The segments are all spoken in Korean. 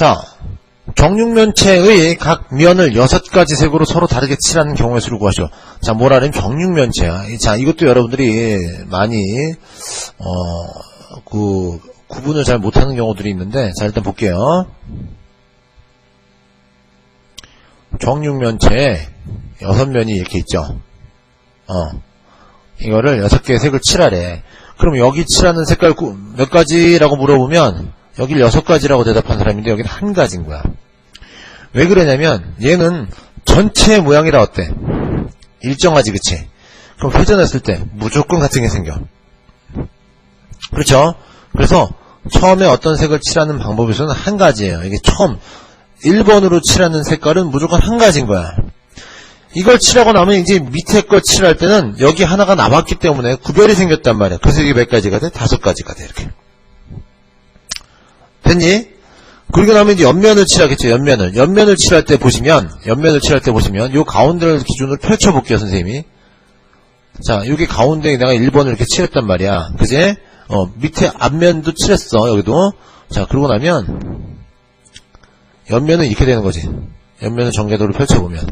자, 정육면체의 각 면을 여섯 가지 색으로 서로 다르게 칠하는 경우의 수를 구하시오. 자, 뭐라는 정육면체야. 이- 자, 이것도 여러분들이 많이, 어, 그, 구분을 잘 못하는 경우들이 있는데, 자, 일단 볼게요. 정육면체에 여섯 면이 이렇게 있죠. 어. 이거를 여섯 개의 색을 칠하래. 그럼 여기 칠하는 색깔 구- 몇 가지라고 물어보면 여길 여섯 가지라고 대답한 사람인데 여기는 한 가지인 거야. 왜 그러냐면 얘는 전체 모양이라 어때? 일정하지 그치? 그럼 회전했을 때 무조건 같은 게 생겨. 그렇죠? 그래서 처음에 어떤 색을 칠하는 방법에서는 한 가지예요. 이게 처음 1번으로 칠하는 색깔은 무조건 한 가지인 거야. 이걸 칠하고 나면 이제 밑에 거 칠할 때는 여기 하나가 남았기 때문에 구별이 생겼단 말이야. 그 색이 몇 가지가 돼? 다섯 가지가 돼, 이렇게. 됐니? 그리고 나면 이제 옆면을 칠하겠죠, 옆면을. 옆면을 칠할 때 보시면, 옆면을 칠할 때 보시면, 요 가운데를 기준으로 펼쳐 볼게요, 선생님이. 자, 여기 가운데에 내가 1번을 이렇게 칠했단 말이야. 그제? 어, 밑에 앞면도 칠했어, 여기도. 자, 그러고 나면, 옆면은 이렇게 되는 거지. 옆면을 전개도로 펼쳐 보면.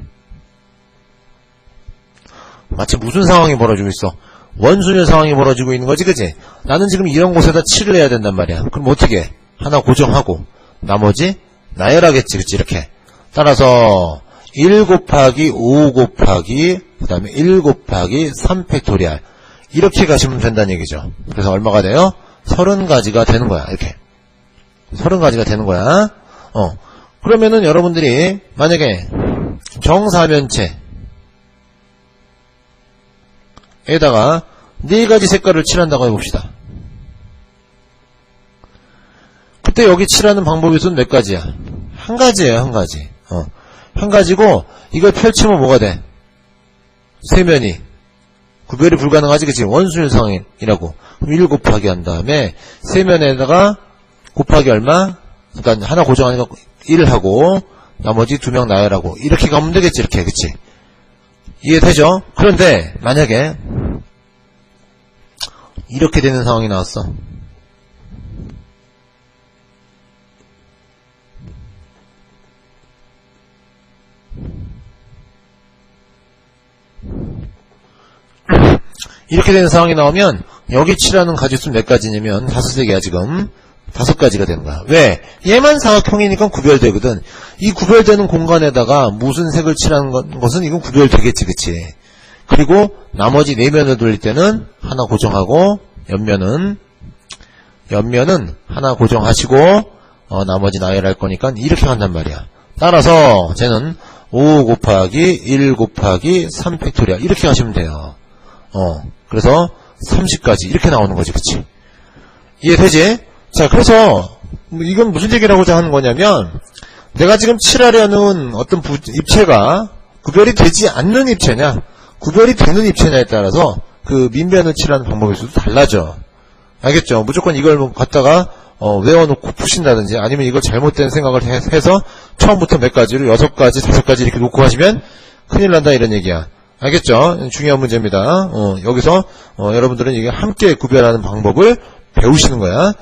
마치 무슨 상황이 벌어지고 있어? 원순열 상황이 벌어지고 있는 거지, 그지? 나는 지금 이런 곳에다 칠을 해야 된단 말이야. 그럼 어떻게? 해? 하나 고정하고, 나머지 나열하겠지, 그치? 이렇게. 따라서, 1 곱하기 5 곱하기, 그 다음에 1 곱하기 3 팩토리알. 이렇게 가시면 된다는 얘기죠. 그래서 얼마가 돼요? 30가지가 되는 거야, 이렇게. 30가지가 되는 거야. 어. 그러면은 여러분들이, 만약에, 정사면체, 에다가 네 가지 색깔을 칠한다고 해봅시다. 그때 여기 칠하는 방법이 손 몇 가지야? 한 가지예요, 한 가지. 어. 한 가지고 이걸 펼치면 뭐가 돼? 세면이 구별이 불가능하지, 그치? 원순 상이라고. 그럼 1 곱하기 한 다음에 세면에다가 곱하기 얼마? 그러니까 하나 고정하니까 1하고 나머지 두 명 나열하고 이렇게 가면 되겠지, 이렇게, 그치? 이해되죠? 그런데 만약에 이렇게 되는 상황이 나왔어. 이렇게 되는 상황이 나오면 여기 칠하는 가지수 몇 가지냐면 다섯 개야 지금 다섯 가지가 되는 거야. 왜? 얘만 사각형이니까 구별되거든. 이 구별되는 공간에다가 무슨 색을 칠하는 것- 것은 이건 구별되겠지, 그치? 그리고 나머지 네 면을 돌릴 때는 하나 고정하고 옆면은 옆면은 하나 고정하시고 어, 나머지 나열할 거니까 이렇게 간단 말이야. 따라서 쟤는 5 곱하기 1 곱하기 3 팩토리얼 이렇게 하시면 돼요. 어, 그래서 30까지 이렇게 나오는 거지, 그치? 이해되지? 자, 그래서 뭐 이건 무슨 얘기를 하고자 하는 거냐면 내가 지금 칠하려는 어떤 부- 입체가 구별이 되지 않는 입체냐, 구별이 되는 입체냐에 따라서 그 민변을 칠하는 좀 달라져. 알겠죠? 무조건 이걸 뭐 갖다가 어, 외워놓고 푸신다든지 아니면 이걸 잘못된 생각을 해- 해서 처음부터 몇 가지를 여섯 가지, 다섯 가지 이렇게 놓고 하시면 큰일 난다 이런 얘기야. 알겠죠? 중요한 문제입니다. 어, 여기서 어, 여러분들은 이게 함께 구별하는 방법을 배우시는 거야.